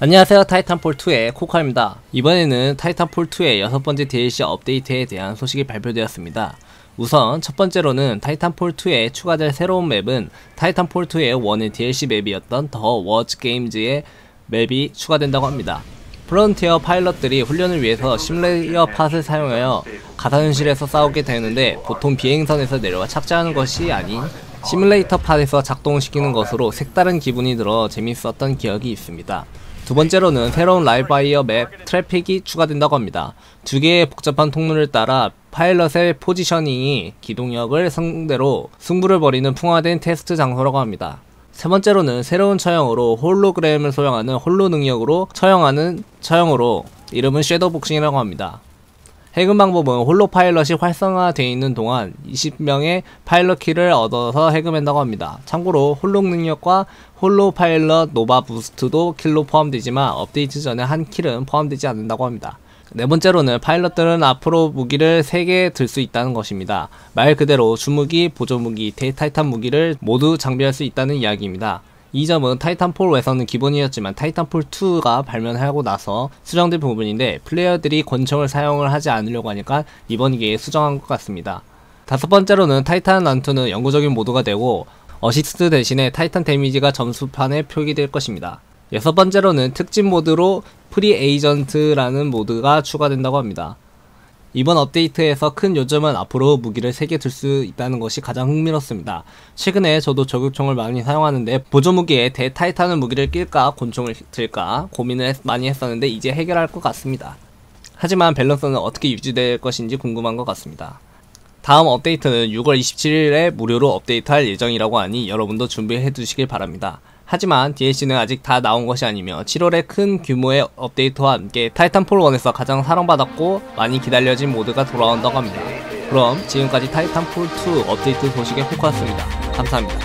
안녕하세요. 타이탄폴2의 코카입니다. 이번에는 타이탄폴2의 여섯 번째 DLC 업데이트에 대한 소식이 발표되었습니다. 우선 첫 번째로는 타이탄폴2에 추가될 새로운 맵은 타이탄폴2의 원의 DLC 맵이었던 더 워즈 게임즈의 맵이 추가된다고 합니다 프론티어 파일럿들이 훈련을 위해서 시뮬레이어 팟을 사용하여 가상현실에서 싸우게 되는데 보통 비행선에서 내려와 착지하는 것이 아닌 시뮬레이터 팟에서 작동시키는 것으로 색다른 기분이 들어 재밌었던 기억이 있습니다. 두 번째로는 새로운 라이바이어 맵 트래픽이 추가된다고 합니다. 두 개의 복잡한 통로를 따라 파일럿의 포지셔닝이 기동력을 상대로 승부를 벌이는 풍화된 테스트 장소라고 합니다. 세 번째로는 새로운 처형으로 홀로그램을 소형하는 홀로 능력으로 처형하는 처형으로 이름은 섀도우 복싱이라고 합니다. 해금 방법은 홀로 파일럿이 활성화되어 있는 동안 20명의 파일럿 키를 얻어서 해금한다고 합니다. 참고로 홀로 능력과 홀로 파일럿 노바 부스트도 킬로 포함되지만 업데이트 전에 한 킬은 포함되지 않는다고 합니다. 네 번째로는 파일럿들은 앞으로 무기를 3개 들 수 있다는 것입니다. 말 그대로 주무기, 보조무기, 대타이탄 무기를 모두 장비할 수 있다는 이야기입니다. 이 점은 타이탄4에서는 기본이었지만 타이탄4 2가 발매하고 나서 수정된 부분인데 플레이어들이 권총을 사용을 하지 않으려고 하니까 이번 기회에 수정한 것 같습니다. 다섯 번째로는 타이탄 란투는 영구적인 모드가 되고 어시스트 대신에 타이탄 데미지가 점수판에 표기될 것입니다. 여섯 번째로는 특집 모드로 프리 에이전트라는 모드가 추가된다고 합니다. 이번 업데이트에서 큰 요점은 앞으로 무기를 3개 들 수 있다는 것이 가장 흥미롭습니다. 최근에 저도 저격총을 많이 사용하는데 보조 무기에 대타이탄을 무기를 낄까 곤총을 들까 고민을 많이 했었는데 이제 해결할 것 같습니다. 하지만 밸런스는 어떻게 유지될 것인지 궁금한 것 같습니다. 다음 업데이트는 6월 27일에 무료로 업데이트할 예정이라고 하니 여러분도 준비해 두시길 바랍니다. 하지만 DLC는 아직 다 나온 것이 아니며 7월에 큰 규모의 업데이트와 함께 타이탄폴 1에서 가장 사랑받았고 많이 기다려진 모드가 돌아온다고 합니다. 그럼 지금까지 타이탄폴 2 업데이트 소식의 포커였습니다. 감사합니다.